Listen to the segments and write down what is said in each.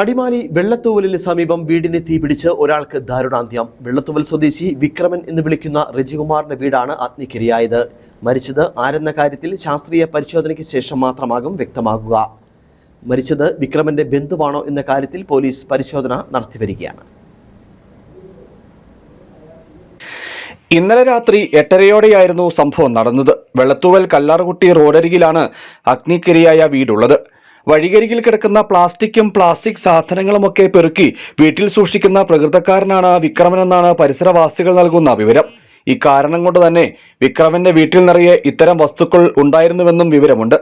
അടിമാലി വെള്ളത്തൂവലിന് സമീപം വീടിന് തീപിടിച്ച് ഒരാൾക്ക് ദാരുണാന്ത്യം. വെള്ളത്തൂവൽ സ്വദേശി വിക്രമൻ എന്ന് വിളിക്കുന്ന റജികുമാറിന്റെ വീടാണ് അഗ്നിക്കിരയായത്. മരിച്ചത് ആരെന്ന കാര്യത്തിൽ ശാസ്ത്രീയ പരിശോധനയ്ക്ക് ശേഷം മാത്രമാകും വ്യക്തമാകുക. മരിച്ചത് വിക്രമന്റെ ബന്ധുവാണോ എന്ന കാര്യത്തിൽ പോലീസ് പരിശോധന നടത്തിവരികയാണ് ഇന്നലെ രാത്രി എട്ടരയോടെയായിരുന്നു സംഭവം നടന്നത്. വെള്ളത്തൂവൽ കല്ലാർകുട്ടി റോഡരികിലാണ് അഗ്നിക്കിരയായ വീടുള്ളത്. വഴികരികിൽ കിടക്കുന്ന പ്ലാസ്റ്റിക്കും പ്ലാസ്റ്റിക് സാധനങ്ങളുമൊക്കെ പെറുക്കി വീട്ടിൽ സൂക്ഷിക്കുന്ന പ്രകൃതക്കാരനാണ് വിക്രമനെന്നാണ് പരിസരവാസികൾ നൽകുന്ന വിവരം. ഇക്കാരണം കൊണ്ട് തന്നെ വിക്രമന്റെ വീട്ടിൽ നിറയെ ഇത്തരം വസ്തുക്കൾ ഉണ്ടായിരുന്നുവെന്നും വിവരമുണ്ട്.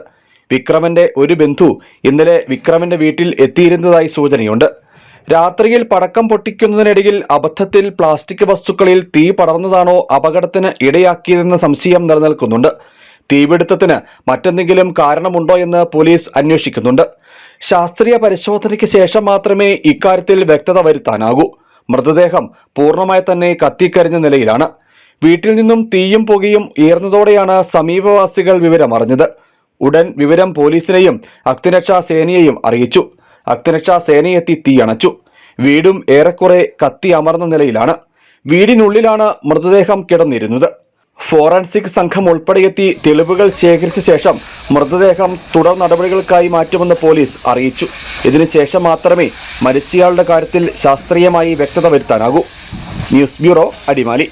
വിക്രമന്റെ ഒരു ബന്ധു ഇന്നലെ വിക്രമന്റെ വീട്ടിൽ എത്തിയിരുന്നതായി സൂചനയുണ്ട്. രാത്രിയിൽ പടക്കം പൊട്ടിക്കുന്നതിനിടയിൽ അബദ്ധത്തിൽ പ്ലാസ്റ്റിക് വസ്തുക്കളിൽ തീ പടർന്നതാണോ അപകടത്തിന് ഇടയാക്കിയതെന്ന സംശയം നിലനിൽക്കുന്നുണ്ട്. തീപിടുത്തത്തിന് മറ്റെന്തെങ്കിലും കാരണമുണ്ടോ എന്ന് പോലീസ് അന്വേഷിക്കുന്നുണ്ട്. ശാസ്ത്രീയ പരിശോധനയ്ക്ക് ശേഷം മാത്രമേ ഇക്കാര്യത്തിൽ വ്യക്തത വരുത്താനാകൂ. മൃതദേഹം പൂർണമായി തന്നെ കത്തിക്കരിഞ്ഞ നിലയിലാണ്. വീട്ടിൽ നിന്നും തീയും പുകയും ഉയർന്നതോടെയാണ് സമീപവാസികൾ വിവരമറിഞ്ഞത് ഉടൻ വിവരം പോലീസിനെയും അഗ്നിരക്ഷാ സേനയെയും അറിയിച്ചു. അഗ്നിരക്ഷാ സേനയെത്തി തീയണച്ചു വീടും ഏറെക്കുറെ കത്തി അമർന്ന നിലയിലാണ്. വീടിനുള്ളിലാണ് മൃതദേഹം കിടന്നിരുന്നത്. ഫോറൻസിക് സംഘം ഉൾപ്പെടെയെത്തി തെളിവുകൾ ശേഖരിച്ച ശേഷം മൃതദേഹം തുടർ നടപടികൾക്കായി മാറ്റുമെന്ന് പോലീസ് അറിയിച്ചു. ഇതിനുശേഷം മാത്രമേ മരിച്ചയാളുടെ കാര്യത്തിൽ ശാസ്ത്രീയമായി വ്യക്തത വരുത്താനാകൂ. News bureau Adimali.